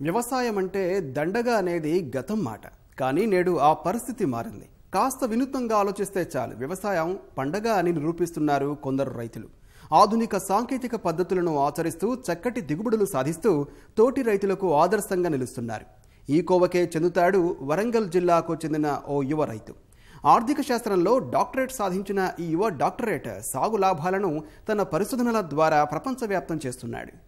వ్యవసాయం అంటే దండగా అనేది గతం మాట. కానీ నేడు ఆ పరిస్థితి మారింది. కాస్త వినూత్నంగా ఆలోచిస్తే చాలు. వ్యవసాయం పండగ అని నిరూపిస్తున్నారు కొందరు రైతులు. ఆధునిక సాంకేతిక పద్ధతులను ఆచరిస్తూ చక్కటి దిగుబడులు సాధిస్తూ తోటి రైతులకు ఆదర్శంగా నిలుస్తున్నారు. ఈ కోవకే చెందుతాడు వరంగల్ జిల్లాకు చెందిన ఓ యువ రైతు. ఆర్థిక శాస్త్రంలో డాక్టరేట్ సాధించిన ఈ యువ డాక్టరేట్ సాగు లాభాలను తన పరిశోధనల ద్వారా ప్రపంచవ్యాప్తం చేస్తున్నాడు.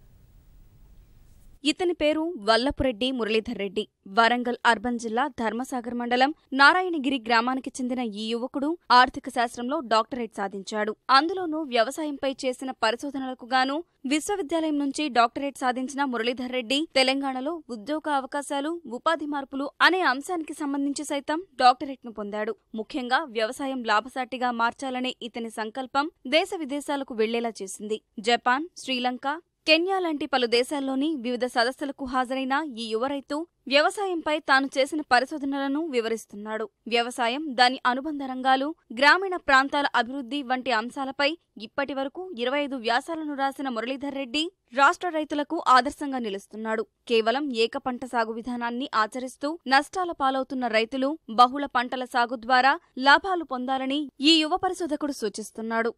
ఇతని పేరు వల్లపురెడ్డి మురళీధర్ రెడ్డి. వరంగల్ అర్బన్ జిల్లా ధర్మసాగర్ మండలం నారాయణగిరి గ్రామానికి చెందిన ఈ యువకుడు ఆర్థిక శాస్త్రంలో డాక్టరేట్ సాధించాడు. అందులోనూ వ్యవసాయంపై చేసిన పరిశోధనలకు గాను విశ్వవిద్యాలయం నుంచి డాక్టరేట్ సాధించిన మురళీధర్ రెడ్డి తెలంగాణలో ఉద్యోగ అవకాశాలు ఉపాధి మార్పులు అనే అంశానికి సంబంధించి సైతం డాక్టరేట్ను పొందాడు. ముఖ్యంగా వ్యవసాయం లాభసాటిగా మార్చాలనే ఇతని సంకల్పం దేశ విదేశాలకు వెళ్ళేలా చేసింది. జపాన్ శ్రీలంక కెన్యా లాంటి పలు దేశాల్లోని వివిధ సదస్సులకు హాజరైన ఈ యువ రైతు వ్యవసాయంపై తాను చేసిన పరిశోధనలను వివరిస్తున్నాడు. వ్యవసాయం దాని అనుబంధ రంగాలు గ్రామీణ ప్రాంతాల అభివృద్ధి వంటి అంశాలపై ఇప్పటి వరకు ఇరవై ఐదు వ్యాసాలను రాసిన మురళీధర్ రెడ్డి రాష్ట్ర రైతులకు ఆదర్శంగా నిలుస్తున్నాడు. కేవలం ఏక పంట సాగు విధానాన్ని ఆచరిస్తూ నష్టాల పాలవుతున్న రైతులు బహుళ పంటల సాగు ద్వారా లాభాలు పొందాలని ఈ యువ పరిశోధకుడు సూచిస్తున్నాడు.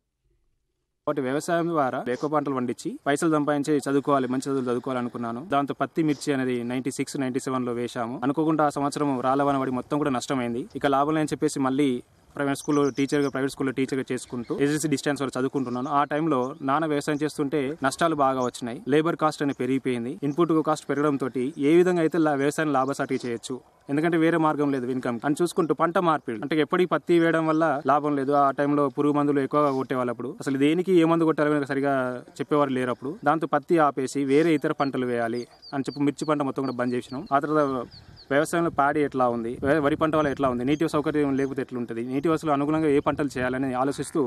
ఒకటి వ్యవసాయం ద్వారా ఎక్కువ పంటలు పండించి పైసలు సంపాదించి చదువుకోవాలి మంచి చదువులు చదువుకోవాలనుకున్నాను. దాంతో పత్తి మిర్చి అనేది నైన్టీ సిక్స్ నైన్టీ సెవెన్లో వేశాము. అనుకోకుండా ఆ సంవత్సరం రాలవన పడి మొత్తం కూడా నష్టమైంది. ఇక లాభం అని చెప్పేసి మళ్ళీ ప్రైవేట్ స్కూల్లో టీచర్గా ప్రైవేట్ స్కూల్లో టీచర్గా చేసుకుంటూ ఎస్ఎస్సీ డిస్టెన్స్ వరకు చదువుకుంటున్నాను. ఆ టైంలో నాన్న వ్యవసాయం చేస్తుంటే నష్టాలు బాగా వచ్చినాయి. లేబర్ కాస్ట్ అనేది పెరిగిపోయింది. ఇన్పుట్ కాస్ట్ పెరగడంతో ఏ విధంగా అయితే వ్యవసాయం లాభసాటి చేయొచ్చు? ఎందుకంటే వేరే మార్గం లేదు ఇన్కమ్ అని చూసుకుంటూ పంట మార్పిడి. అంటే ఎప్పటికీ పత్తి వేయడం వల్ల లాభం లేదు. ఆ టైంలో పురుగు మందులు ఎక్కువగా కొట్టేవాళ్ళు అప్పుడు అసలు దేనికి ఏ మందు కొట్టాలని సరిగా చెప్పేవారు లేరు అప్పుడు దాంతో పత్తి ఆపేసి వేరే ఇతర పంటలు వేయాలి అని చెప్పి మిర్చి పంట మొత్తం కూడా బంద్ చేసినాం. ఆ తర్వాత వ్యవసాయంలో పాడి ఎట్లా ఉంది వే- వరి పంట వల్ల ఎట్లా ఉంది నీటి సౌకర్యం లేకపోతే ఎట్లుంటుంది నీటి వసతులు అనుగుణంగా ఏ పంటలు చేయాలని ఆలోచిస్తూ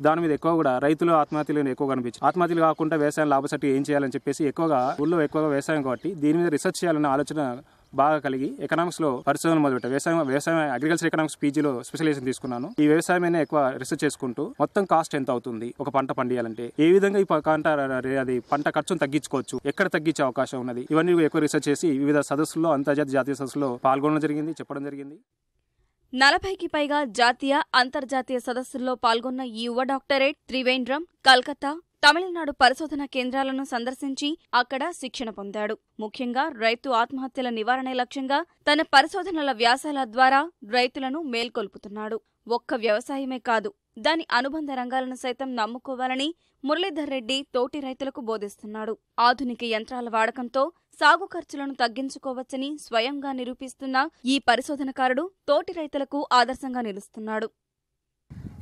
దాని మీద ఎక్కువ కూడా రైతులు ఆత్మహత్యలు ఎక్కువ కనిపించి ఆత్మహత్యలు కాకుండా వ్యవసాయం లాభసాటి ఏం చేయాలని చెప్పేసి ఎక్కువగా ఊళ్ళో ఎక్కువగా వ్యవసాయం కాబట్టి దీని మీద రీసెర్చ్ చేయాలనే ఆలోచన బాగా కలిగి ఎకనామిక్స్లో పరిశోధన మొదలుపెట్టాను వ్యవసాయం వ్యవసాయం అగ్రికల్చర్ ఎకనామిక్స్ పీజీలో స్పెషలైజేషన్ తీసుకున్నాను. ఈ వ్యవసాయం ఎక్కువ రీసెర్చ్ చేసుకుంటూ మొత్తం కాస్ట్ ఎంత అవుతుంది? ఒక పంట పండియాలంటే ఏ విధంగా ఈ పంట అది పంట ఖర్చును తగ్గించుకోవచ్చు? ఎక్కడ తగ్గించే అవకాశం ఉన్నది? ఇవన్నీ ఎక్కువ రీసెర్చ్ చేసి వివిధ సదస్సుల్లో అంతర్జాతీయ జాతీయ సదస్సులో పాల్గొనడం జరిగింది చెప్పడం జరిగింది. నలభైకి పైగా జాతీయ అంతర్జాతీయ సదస్సుల్లో పాల్గొన్న ఈ యువ డాక్టరేట్ త్రివేంద్రం కల్కత్తా తమిళనాడు పరిశోధన కేంద్రాలను సందర్శించి అక్కడ శిక్షణ పొందాడు. ముఖ్యంగా రైతు ఆత్మహత్యల నివారణే లక్ష్యంగా తన పరిశోధనల వ్యాసాల ద్వారా రైతులను మేల్కొల్పుతున్నాడు. ఒక్క వ్యవసాయమే కాదు దాని అనుబంధ రంగాలను సైతం నమ్ముకోవాలని మురళీధర్ రెడ్డి తోటి రైతులకు బోధిస్తున్నాడు. ఆధునిక యంత్రాల వాడకంతో సాగు ఖర్చులను తగ్గించుకోవచ్చని స్వయంగా నిరూపిస్తున్న ఈ పరిశోధనకారుడు తోటి రైతులకు ఆదర్శంగా నిలుస్తున్నాడు.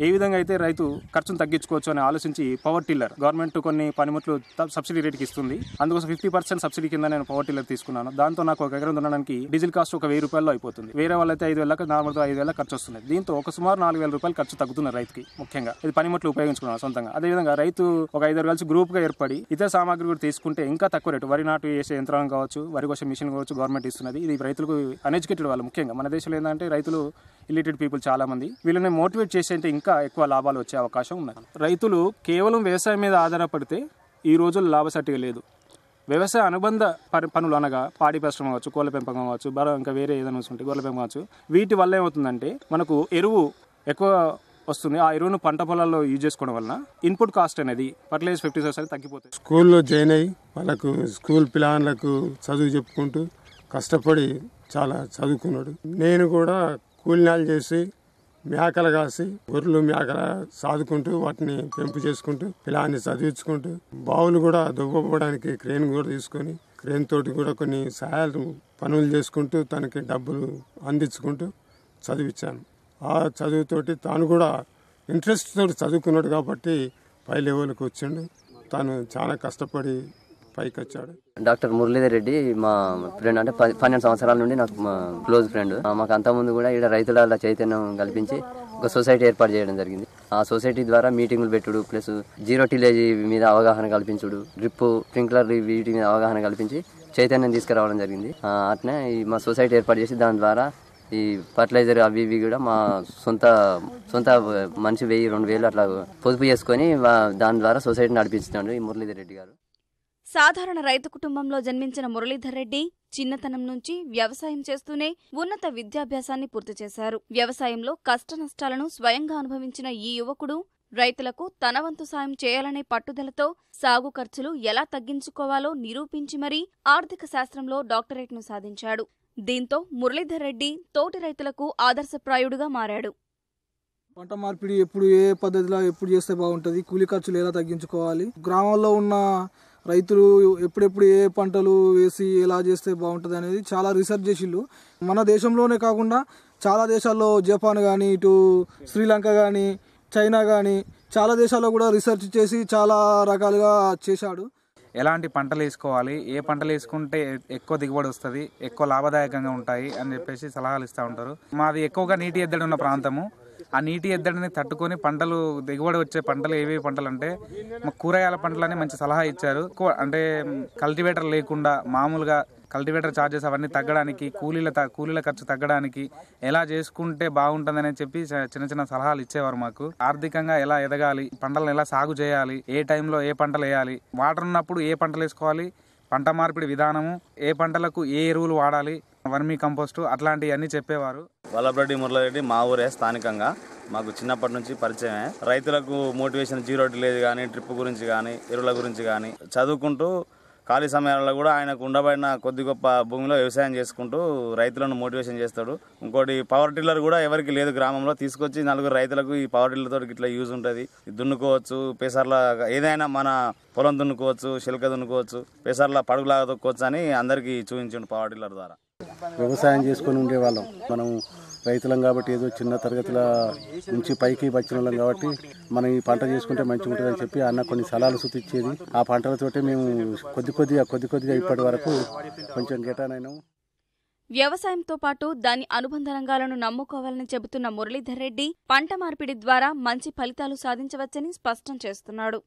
ఏ విధంగా అయితే రైతు ఖర్చును తగ్గించుకోవచ్చు అని ఆలోచించి పవర్ టిల్లర్ గవర్నమెంట్ కొన్ని పనిముట్లు సబ్సిడీ రేట్కి ఇస్తుంది. అందుకోసం ఫిఫ్టీ పర్సెంట్ సబ్సిడీ కింద నేను పవర్ టిల్లర్ తీసుకున్నాను. దాంతో నాకు ఒక ఎకరం దున్నడానికి డీజిల్ కాస్ట్ ఒక వెయ్యి రూపాయల్లో అయిపోతుంది. వేరే వాళ్ళైతే ఐదు వేలకు నార్మల్గా ఐదు వేల ఖర్చు వస్తుంది దీంతో ఒక సుమారు నాలుగు వేల రూపాయలు ఖర్చు తగ్గుతుంది రైతుకి ముఖ్యంగా. ఇది పనిముట్లు ఉపయోగించుకున్నాను సొంతంగా. అదేవిధంగా రైతు ఒక ఐదారు కలిసి గ్రూప్గా ఏర్పడి ఇతర సామాగ్రి కూడా తీసుకుంటే ఇంకా తక్కువ రేటు. వరి నాటు వేసే యంత్రాంగం కావచ్చు వరి కోసే మిషన్ కావచ్చు గవర్నమెంట్ ఇస్తున్నది. ఇది రైతులకు అన్ఎడ్యుకేటెడ్ వాళ్ళు ముఖ్యంగా. మన దేశంలో ఏంటంటే రైతులు ఇల్లిటెడ్ పీపుల్ చాలా మంది వీళ్ళని మోటివేట్ చేసి అంటే ఇంకా ఎక్కువ లాభాలు వచ్చే అవకాశం ఉన్నది. రైతులు కేవలం వ్యవసాయం మీద ఆధారపడితే ఈ రోజుల్లో లాభసాటిగా లేదు. వ్యవసాయ అనుబంధ పనులు అనగా పాడి పరిశ్రమ కావచ్చు కోళ్ళ పెంపకం కావచ్చు బరో ఇంకా వేరే ఏదైనా ఉంటే గొర్రెల పెంపకం కావచ్చు వీటి వల్ల ఏమవుతుందంటే మనకు ఎరువు ఎక్కువ వస్తుంది. ఆ ఎరువును పంట పొలాల్లో యూజ్ చేసుకోవడం వలన ఇన్పుట్ కాస్ట్ అనేది ఫర్టిలైజర్ ఫిఫ్టీ పర్సెంట్ తగ్గిపోతుంది. స్కూల్లో జాయిన్ అయ్యి వాళ్ళకు స్కూల్ పిల్లలకు చదువు చెప్పుకుంటూ కష్టపడి చాలా చదువుకున్నాడు. నేను కూడా కూలినాలు చేసి మేకలు కాసి గొర్రెలు మేకల సాదుకుంటూ వాటిని పెంపు చేసుకుంటూ పిల్లల్ని చదివించుకుంటూ బావులు కూడా దువ్వడానికి క్రేన్ కూడా తీసుకొని క్రేన్ తోటి కూడా కొన్ని సహాయాలు పనులు చేసుకుంటూ తనకి డబ్బులు అందించుకుంటూ చదివించాను. ఆ చదువుతోటి తాను కూడా ఇంట్రెస్ట్ తోటి చదువుకున్నాడు కాబట్టి పై లెవెల్కి వచ్చిండు. తాను చాలా కష్టపడి పైకి వచ్చాడు డాక్టర్ మురళీధర్ రెడ్డి మా ఫ్రెండ్ అంటే పన్నెండు సంవత్సరాల నుండి నాకు క్లోజ్ ఫ్రెండ్. మాకు అంతకుముందు కూడా ఇక్కడ రైతుల చైతన్యం కల్పించి ఒక సొసైటీ ఏర్పాటు చేయడం జరిగింది. ఆ సొసైటీ ద్వారా మీటింగులు పెట్టుడు ప్లస్ జీరో టిలేజ్ మీద అవగాహన కల్పించుడు డ్రిప్ స్ప్రింక్లర్ వీటి మీద అవగాహన కల్పించి చైతన్యం తీసుకురావడం జరిగింది. ఆ, అట్నే ఈ మా సొసైటీ ఏర్పాటు చేసి దాని ద్వారా ఈ ఫర్టిలైజర్ అవి ఇవి కూడా మా సొంత సొంత మనిషి వెయ్యి రెండు వేలు అట్లా పొదుపు చేసుకొని దాని ద్వారా సొసైటీ నడిపిస్తున్నాడు ఈ మురళీధర్ రెడ్డి గారు. సాధారణ రైతు కుటుంబంలో జన్మించిన మురళీధర్ రెడ్డి చిన్నతనం నుంచి వ్యవసాయం చేస్తూనే ఉన్నత విద్యాభ్యాసాన్ని పూర్తి చేశారు. వ్యవసాయంలో కష్టనష్టాలను స్వయంగా అనుభవించిన ఈ యువకుడు రైతులకు తన వంతు సాయం చేయాలనే పట్టుదలతో సాగు ఖర్చులు ఎలా తగ్గించుకోవాలో నిరూపించి మరీ ఆర్థిక శాస్త్రంలో డాక్టరేట్ను సాధించాడు. దీంతో మురళీధర్ రెడ్డి తోటి రైతులకు ఆదర్శప్రాయుడుగా మారాడు. పంట మార్పిడి ఎప్పుడు ఏ పద్ధతిలో ఎప్పుడు చేస్తే బాగుంటుంది? కూలీ ఖర్చులు ఎలా తగ్గించుకోవాలి? గ్రామాల్లో ఉన్న రైతులు ఎప్పుడెప్పుడు ఏ పంటలు వేసి ఎలా చేస్తే బాగుంటుంది అనేది చాలా రీసెర్చ్ చేసిళ్ళు మన దేశంలోనే కాకుండా చాలా దేశాల్లో జపాన్ కానీ ఇటు శ్రీలంక కానీ చైనా కానీ చాలా దేశాల్లో కూడా రీసెర్చ్ చేసి చాలా రకాలుగా చేశాడు. ఎలాంటి పంటలు వేసుకోవాలి ఏ పంటలు వేసుకుంటే ఎక్కువ దిగుబడి వస్తుంది ఎక్కువ లాభదాయకంగా ఉంటాయి అని చెప్పేసి సలహాలు ఇస్తూ ఉంటారు. మాది ఎక్కువగా నీటి ఎద్దడి ఉన్న ప్రాంతము. ఆ నీటి ఎద్దడిని తట్టుకొని పంటలు దిగుబడి వచ్చే పంటలు ఏవి పంటలు అంటే మా కూరగాయల పంటలని మంచి సలహా ఇచ్చారు. అంటే కల్టివేటర్ లేకుండా మామూలుగా కల్టివేటర్ ఛార్జెస్ అవన్నీ తగ్గడానికి కూలీల కూలీల ఖర్చు తగ్గడానికి ఎలా చేసుకుంటే బాగుంటుందని చెప్పి చిన్న చిన్న సలహాలు ఇచ్చేవారు మాకు. ఆర్థికంగా ఎలా ఎదగాలి పంటలను ఎలా సాగు చేయాలి ఏ టైంలో ఏ పంటలు వేయాలి వాటర్ ఉన్నప్పుడు ఏ పంటలు వేసుకోవాలి పంట మార్పిడి విధానము ఏ పంటలకు ఏ ఎరువులు వాడాలి వర్మీ కంపోస్టు అట్లాంటివన్నీ చెప్పేవారు. వల్లభరెడ్డి మురళరెడ్డి మా ఊరే స్థానికంగా. మాకు చిన్నప్పటి నుంచి పరిచయమే. రైతులకు మోటివేషన్ జీరో లేదు కానీ ట్రిప్ గురించి కానీ ఎరువుల గురించి కానీ చదువుకుంటూ ఖాళీ సమయాల్లో కూడా ఆయనకు ఉండబడిన కొద్ది గొప్ప భూమిలో వ్యవసాయం చేసుకుంటూ రైతులను మోటివేషన్ చేస్తాడు. ఇంకోటి పవర్ టిల్లర్ కూడా ఎవరికి లేదు గ్రామంలో. తీసుకొచ్చి నలుగురు రైతులకు ఈ పవర్ టిల్లర్ తోటి ఇట్లా యూజ్ ఉంటుంది. దున్నుకోవచ్చు పేసర్ల ఏదైనా మన పొలం దున్నుకోవచ్చు శిల్క దున్నుకోవచ్చు పేసర్ల పడుగులాగా తొక్కోవచ్చు అని అందరికీ చూపించండి పవర్ టిల్లర్ ద్వారా. వ్యవసాయం చేసుకొని ఉండేవాళ్ళం. మనం రైతులం కాబట్టి ఏదో చిన్న తరగతుల నుంచి పైకి వచ్చిన వాళ్ళం కాబట్టి మనం ఈ పంట చేసుకుంటే మంచిగా ఉంటుందని చెప్పి అన్న కొన్ని సలహాలు సూచించేది. ఆ పంటలతోటే మేము కొద్ది కొద్దిగా కొద్ది కొద్దిగా ఇప్పటి వరకు కొంచెం గెటానైనాము. వ్యవసాయంతో పాటు దాని అనుబంధ రంగాలను నమ్ముకోవాలని చెబుతున్న మురళీధర్ రెడ్డి పంట మార్పిడి ద్వారా మంచి ఫలితాలు సాధించవచ్చని స్పష్టం చేస్తున్నాడు.